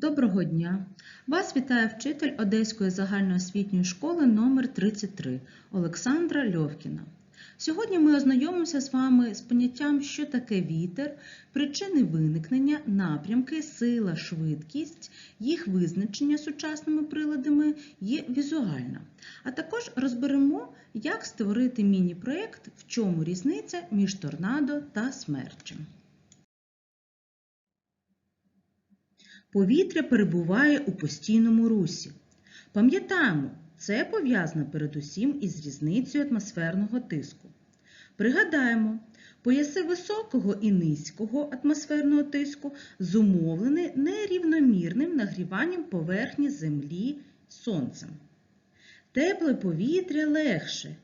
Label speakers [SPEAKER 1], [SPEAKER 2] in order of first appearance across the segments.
[SPEAKER 1] Доброго дня! Вас вітає вчитель Одеської загальноосвітньої школи номер 33 Олександра Льовкіна. Сьогодні ми ознайомимося з вами з поняттям, що таке вітер, причини виникнення, напрямки, сила, швидкість, їх визначення сучасними приладами є візуальна. А також розберемо, як створити міні-проєкт, в чому різниця між торнадо та смерчем. Повітря перебуває у постійному русі. Пам'ятаємо, це пов'язано передусім із різницею атмосферного тиску. Пригадаємо, пояси високого і низького атмосферного тиску зумовлені нерівномірним нагріванням поверхні Землі сонцем. Тепле повітря легше.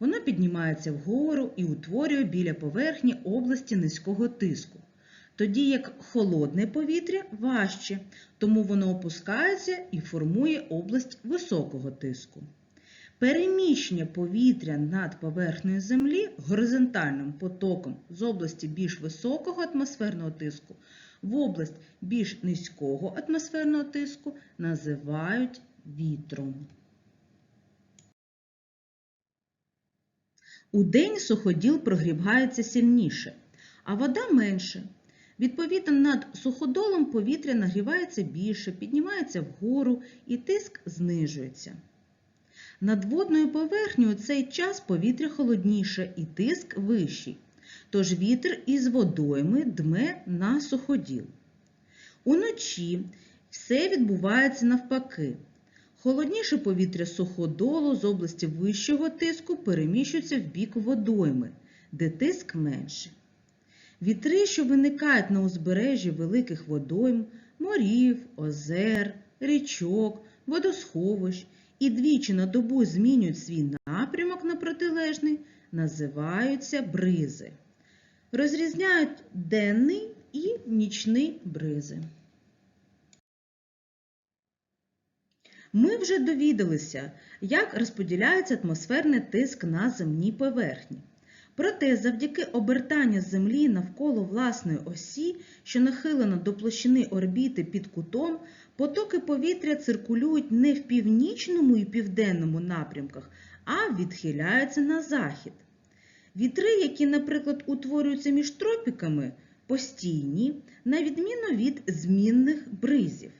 [SPEAKER 1] Воно піднімається вгору і утворює біля поверхні області низького тиску тоді як холодне повітря важче, тому воно опускається і формує область високого тиску. Переміщення повітря над поверхнею Землі горизонтальним потоком з області більш високого атмосферного тиску в область більш низького атмосферного тиску називають вітром. Удень суходіл прогрівається сильніше, а вода менше. Відповідно, над суходолом повітря нагрівається більше, піднімається вгору і тиск знижується. Над водною поверхнею цей час повітря холодніше і тиск вищий, тож вітер із водойми дме на суходіл. Уночі все відбувається навпаки. Холодніше повітря суходолу з області вищого тиску переміщується в бік водойми, де тиск менший. Вітри, що виникають на узбережжі великих водойм, морів, озер, річок, водосховищ і двічі на добу змінюють свій напрямок на протилежний, називаються бризи. Розрізняють денний і нічний бризи. Ми вже довідалися, як розподіляється атмосферний тиск на земній поверхні. Проте завдяки обертанню Землі навколо власної осі, що нахилена до площини орбіти під кутом, потоки повітря циркулюють не в північному і південному напрямках, а відхиляються на захід. Вітри, які, наприклад, утворюються між тропіками, постійні, на відміну від змінних бризів.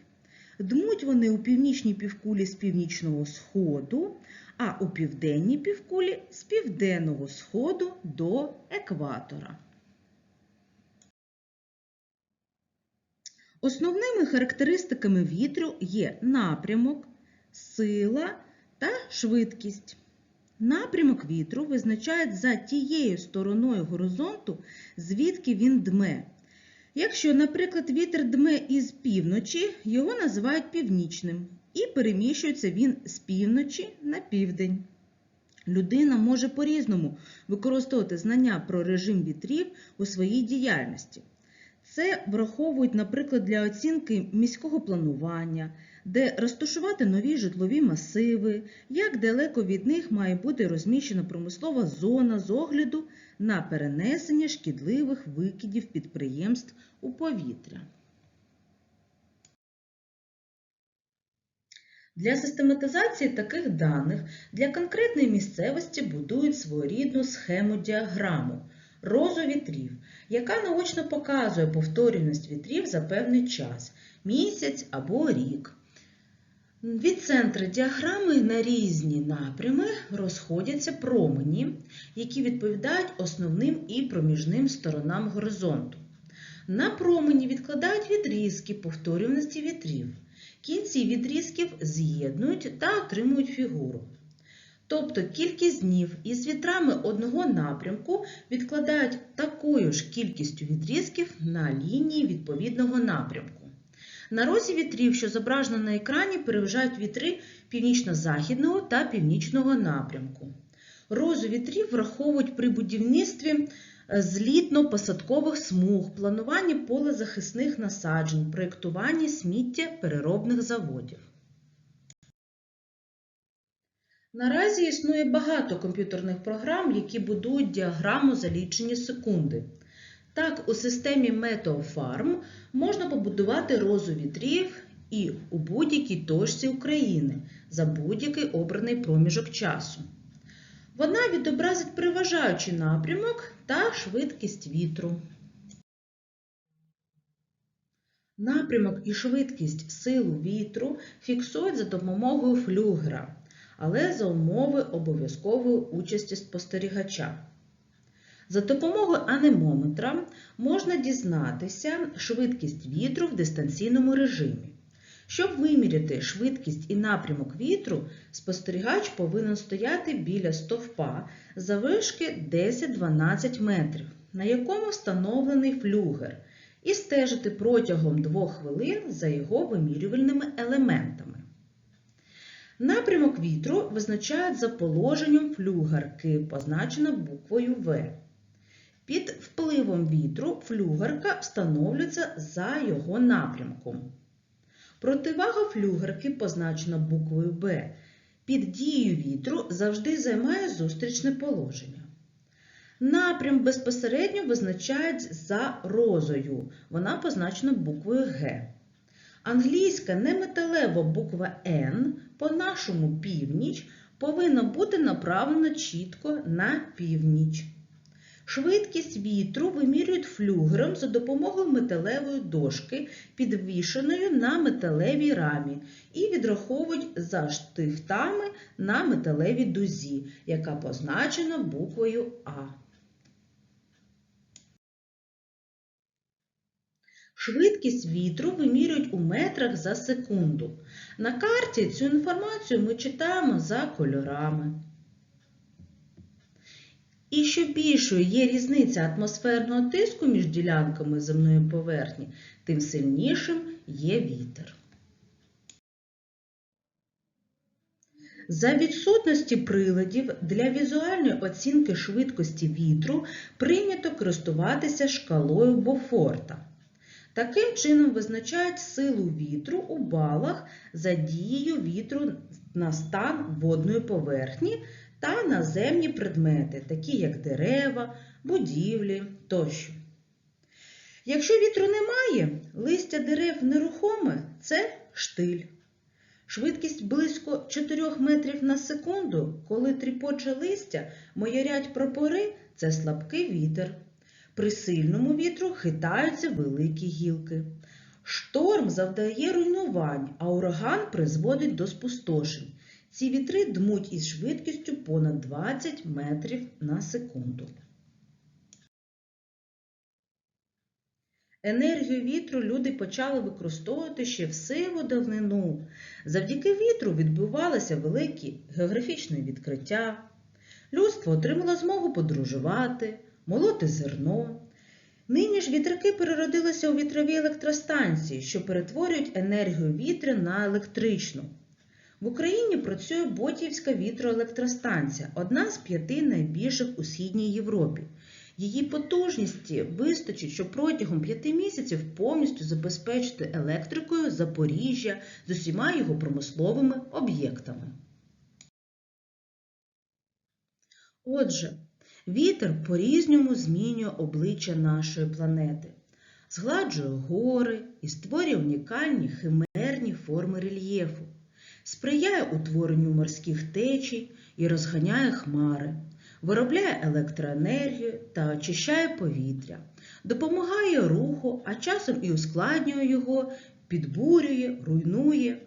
[SPEAKER 1] Дмуть вони у північній півкулі з північного сходу, а у південній півкулі з південного сходу до екватора. Основними характеристиками вітру є напрямок, сила та швидкість. Напрямок вітру визначають за тією стороною горизонту, звідки він дме. Якщо, наприклад, вітер дме із півночі, його називають північним, і переміщується він з півночі на південь. Людина може по-різному використовувати знання про режим вітрів у своїй діяльності. Це враховують, наприклад, для оцінки міського планування, де розташувати нові житлові масиви, як далеко від них має бути розміщена промислова зона з огляду на перенесення шкідливих викидів підприємств у повітря. Для систематизації таких даних для конкретної місцевості будують своєрідну схему діаграму розу вітрів, яка наочно показує повторюваність вітрів за певний час місяць або рік. Від центру діаграми на різні напрями розходяться промені, які відповідають основним і проміжним сторонам горизонту. На промені відкладають відрізки повторюваності вітрів. Кінці відрізків з'єднують та отримують фігуру. Тобто кількість днів із вітрами одного напрямку відкладають такою ж кількістю відрізків на лінії відповідного напрямку. На розі вітрів, що зображено на екрані, переважають вітри північно-західного та північного напрямку. Розу вітрів враховують при будівництві злітно-посадкових смуг, плануванні полезахисних насаджень, проєктуванні сміттєпереробних заводів. Наразі існує багато комп'ютерних програм, які будують діаграму за лічені секунди. Так, у системі MeteoFarm можна побудувати розу вітрів і у будь-якій точці України за будь-який обраний проміжок часу. Вона відобразить переважаючий напрямок та швидкість вітру. Напрямок і швидкість силу вітру фіксують за допомогою флюгера, але за умови обов'язкової участі спостерігача. За допомогою анемометра можна дізнатися швидкість вітру в дистанційному режимі. Щоб виміряти швидкість і напрямок вітру, спостерігач повинен стояти біля стовпа завишки 10-12 метрів, на якому встановлений флюгер, і стежити протягом 2 хвилин за його вимірювальними елементами. Напрямок вітру визначають за положенням флюгерки, позначено буквою В. Під впливом вітру флюгерка встановлюється за його напрямком. Противага флюгерки, позначена буквою Б, під дією вітру завжди займає зустрічне положення. Напрям безпосередньо визначають за розою, вона позначена буквою Г. Англійська неметалева буква N по нашому північ повинна бути направлена чітко на північ. Швидкість вітру вимірюють флюгером за допомогою металевої дошки, підвішеної на металевій рамі, і відраховують за штифтами на металевій дузі, яка позначена буквою А. Швидкість вітру вимірюють у метрах за секунду. На карті цю інформацію ми читаємо за кольорами. І що більшою є різниця атмосферного тиску між ділянками земної поверхні, тим сильнішим є вітер. За відсутності приладів для візуальної оцінки швидкості вітру прийнято користуватися шкалою Бофорта. Таким чином визначають силу вітру у балах за дією вітру на стан водної поверхні та наземні предмети, такі як дерева, будівлі тощо. Якщо вітру немає, листя дерев нерухоме це штиль. Швидкість близько 4 метрів на секунду, коли тріпоче листя, моярять прапори це слабкий вітер. При сильному вітру хитаються великі гілки. Шторм завдає руйнувань, а ураган призводить до спустошень. Ці вітри дмуть із швидкістю понад 20 метрів на секунду. Енергію вітру люди почали використовувати ще в сиву давнину. Завдяки вітру відбувалися великі географічні відкриття. Людство отримало змогу подорожувати, молоти зерно. Нині ж вітряки переродилися у вітрові електростанції, що перетворюють енергію вітря на електричну. В Україні працює Ботівська вітроелектростанція, одна з п'яти найбільших у Східній Європі. Її потужності вистачить, щоб протягом п'яти місяців повністю забезпечити електрикою Запоріжжя з усіма його промисловими об'єктами. Отже, вітер по-різному змінює обличчя нашої планети, згладжує гори і створює унікальні химерні форми рельєфу, сприяє утворенню морських течій і розганяє хмари виробляє електроенергію та очищає повітря, допомагає руху, а часом і ускладнює його, підбурює, руйнує.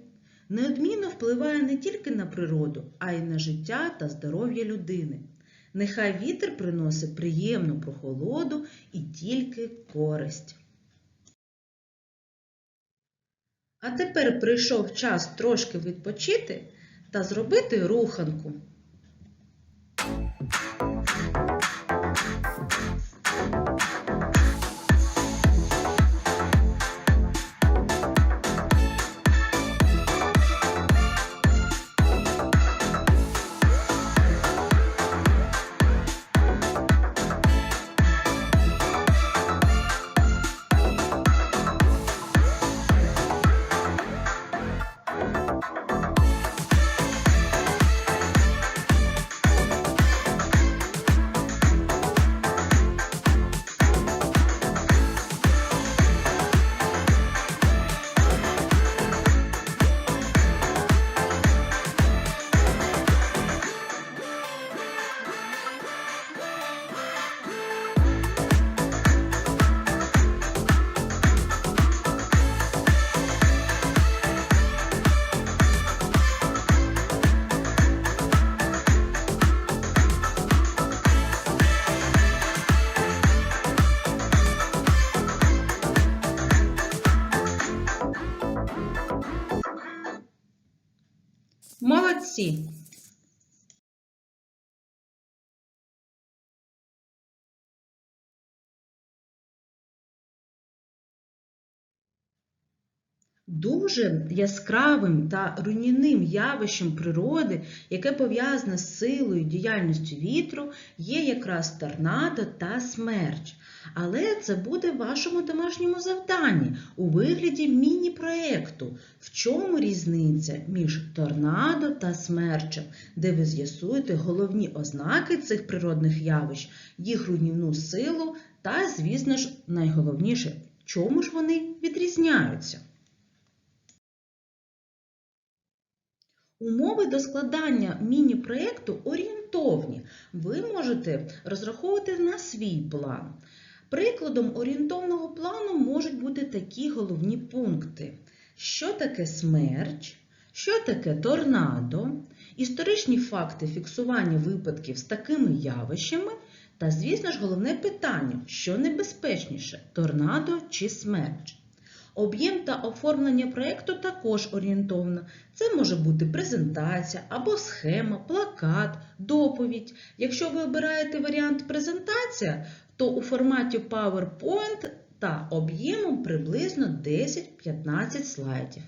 [SPEAKER 1] Неодмінно впливає не тільки на природу, а й на життя та здоров'я людини. Нехай вітер приносить приємну прохолоду і тільки користь. А тепер прийшов час трошки відпочити та зробити руханку. Молодці! Дуже яскравим та руйнівним явищем природи, яке пов'язане з силою діяльністю вітру, є якраз торнадо та смерч. Але це буде в вашому домашньому завданні у вигляді міні-проєкту. В чому різниця між торнадо та смерчем, де ви з'ясуєте головні ознаки цих природних явищ, їх руйнівну силу та, звісно ж, найголовніше, чому ж вони відрізняються. Умови до складання міні-проєкту орієнтовні. Ви можете розраховувати на свій план. Прикладом орієнтовного плану можуть бути такі головні пункти: що таке смерч, що таке торнадо, історичні факти фіксування випадків з такими явищами, та, звісно ж, головне питання, що небезпечніше торнадо чи смерч. Об'єм та оформлення проєкту також орієнтовно. Це може бути презентація або схема, плакат, доповідь. Якщо ви обираєте варіант презентація, то у форматі PowerPoint та об'ємом приблизно 10-15 слайдів.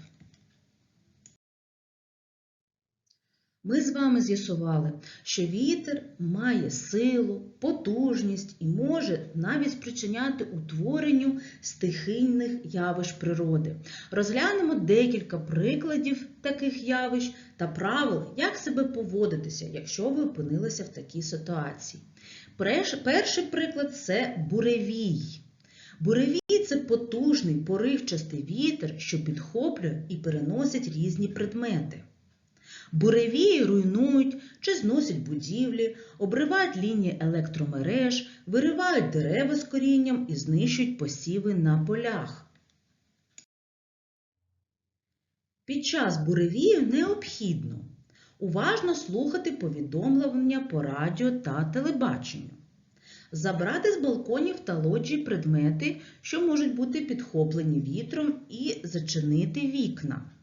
[SPEAKER 1] Ми з вами з'ясували, що вітер має силу, потужність і може навіть спричиняти утворенню стихійних явищ природи. Розглянемо декілька прикладів таких явищ та правил, як себе поводитися, якщо ви опинилися в такій ситуації. Перший приклад це буревій. Буревій це потужний поривчастий вітер, що підхоплює і переносить різні предмети. Буревії руйнують чи зносять будівлі, обривають лінії електромереж, виривають дерева з корінням і знищують посіви на полях. Під час буревію необхідно уважно слухати повідомлення по радіо та телебаченню, забрати з балконів та лоджій предмети, що можуть бути підхоплені вітром, і зачинити вікна.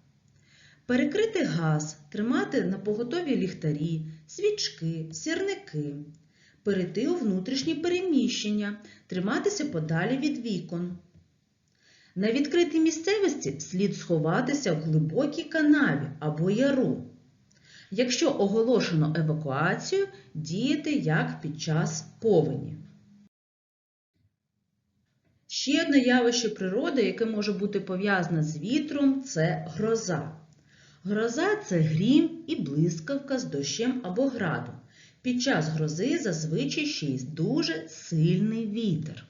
[SPEAKER 1] Перекрити газ, тримати на поготові ліхтарі, свічки, сірники, перейти у внутрішні переміщення, триматися подалі від вікон. На відкритій місцевості слід сховатися в глибокій канаві або яру. Якщо оголошено евакуацію, діяти як під час повені. Ще одне явище природи, яке може бути пов'язане з вітром, це гроза. Гроза це грім і блискавка з дощем або градом. Під час грози зазвичай ще й дуже сильний вітер.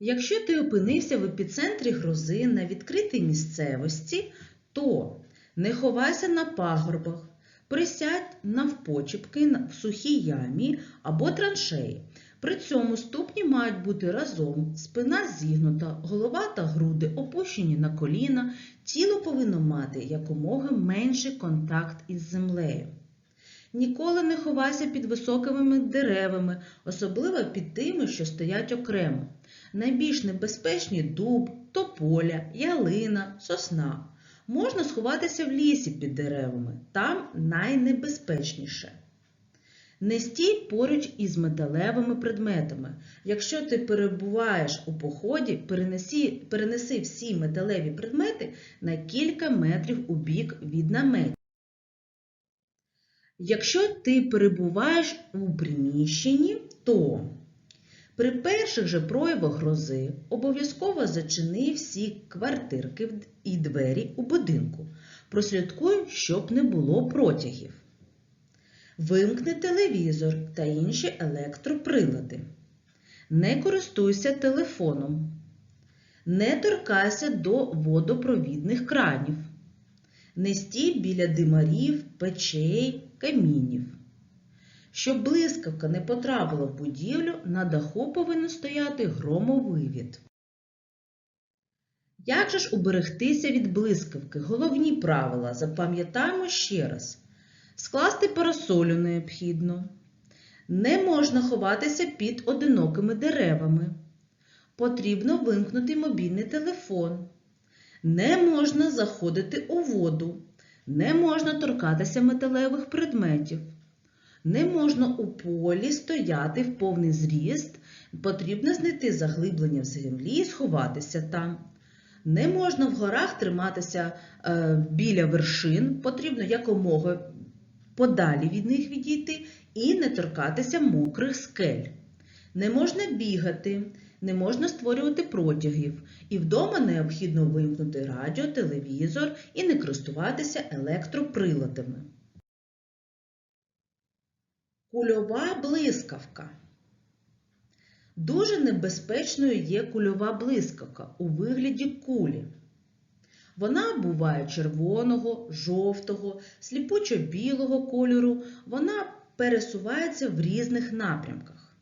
[SPEAKER 1] Якщо ти опинився в епіцентрі грози на відкритій місцевості, то не ховайся на пагорбах, присядь навпочіпки в сухій ямі або траншеї. При цьому ступні мають бути разом, спина зігнута, голова та груди опущені на коліна, тіло повинно мати якомога менший контакт із землею. Ніколи не ховайся під високими деревами, особливо під тими, що стоять окремо. Найбільш небезпечні дуб, тополя, ялина, сосна. Можна сховатися в лісі під деревами, там найнебезпечніше. Не стій поруч із металевими предметами. Якщо ти перебуваєш у поході, перенеси, перенеси всі металеві предмети на кілька метрів у бік від наметів. Якщо ти перебуваєш у приміщенні, то при перших же проявах грози обов'язково зачини всі квартирки і двері у будинку. Прослідкуй, щоб не було протягів. Вимкни телевізор та інші електроприлади. Не користуйся телефоном. Не торкайся до водопровідних кранів. Не стій біля димарів, печей, камінів. Щоб блискавка не потрапила в будівлю, на даху повинен стояти громовивід. Як же ж уберегтися від блискавки? Головні правила запам'ятаємо ще раз. Скласти парасолю необхідно. Не можна ховатися під одинокими деревами. Потрібно вимкнути мобільний телефон. Не можна заходити у воду, не можна торкатися металевих предметів, не можна у полі стояти в повний зріст, потрібно знайти заглиблення в землі і сховатися там. Не можна в горах триматися е, біля вершин, потрібно якомога подалі від них відійти і не торкатися мокрих скель. Не можна бігати, не можна створювати протягів, і вдома необхідно вимкнути радіо, телевізор і не користуватися електроприладами. Кульова блискавка. Дуже небезпечною є кульова блискавка у вигляді кулі. Вона буває червоного, жовтого, сліпучо-білого кольору. Вона пересувається в різних напрямках.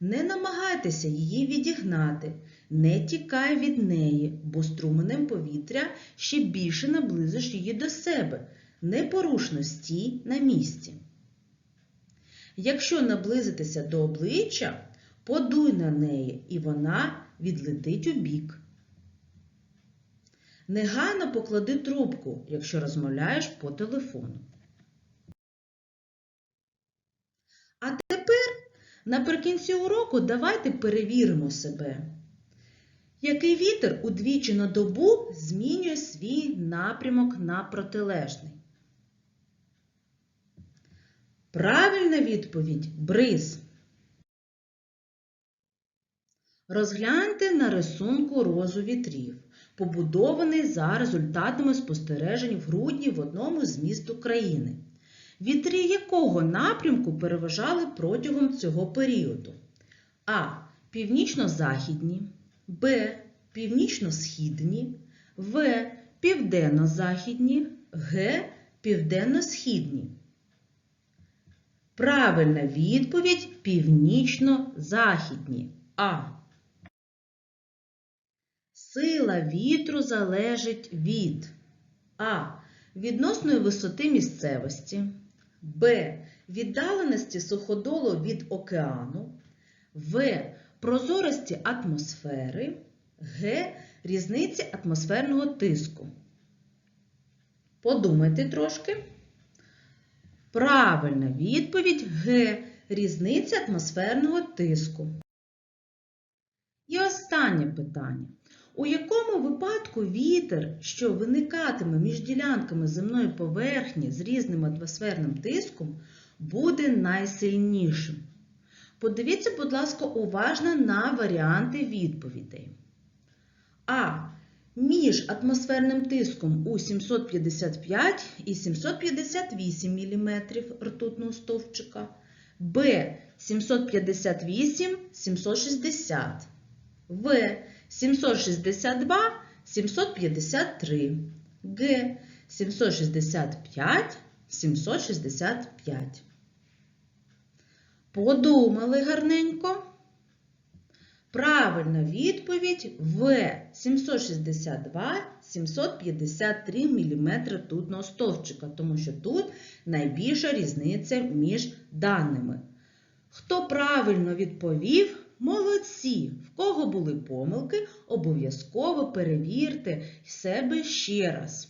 [SPEAKER 1] Не намагайтеся її відігнати, не тікай від неї, бо струменем повітря ще більше наблизиш її до себе. Непорушно стій на місці. Якщо наблизитися до обличчя, подуй на неї, і вона відлетить у бік. Негайно поклади трубку, якщо розмовляєш по телефону. А тепер, наприкінці уроку, давайте перевіримо себе. Який вітер удвічі на добу змінює свій напрямок на протилежний? Правильна відповідь бриз. Розгляньте на рисунку розу вітрів, побудований за результатами спостережень в грудні в одному з міст України. Вітри якого напрямку переважали протягом цього періоду? А. Північно-західні, Б. Північно-східні, В. Південно-західні, Г. Південно-східні. Правильна відповідь північно-західні. А. Сила вітру залежить від А. Відносної висоти місцевості, Б. Віддаленості суходолу від океану, В. Прозорості атмосфери, Г. Різниці атмосферного тиску. Подумайте трошки. Правильна відповідь Г. Різниця атмосферного тиску. І останнє питання. У якому випадку вітер, що виникатиме між ділянками земної поверхні з різним атмосферним тиском, буде найсильнішим? Подивіться, будь ласка, уважно на варіанти відповідей. А. Між атмосферним тиском у 755 і 758 мм ртутного стовпчика. Б. 758-760. В. 762 753. Г. 765 765. Подумали гарненько. Правильна відповідь В 762 753 мм ртутного стовпчика, тому що тут найбільша різниця між даними. Хто правильно відповів, молодці! В кого були помилки, обов'язково перевірте себе ще раз.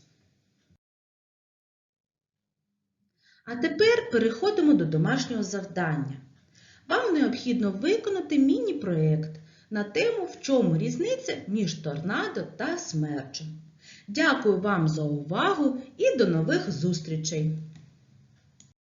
[SPEAKER 1] А тепер переходимо до домашнього завдання. Вам необхідно виконати міні-проєкт на тему, в чому різниця між торнадо та смерчем. Дякую вам за увагу і до нових зустрічей!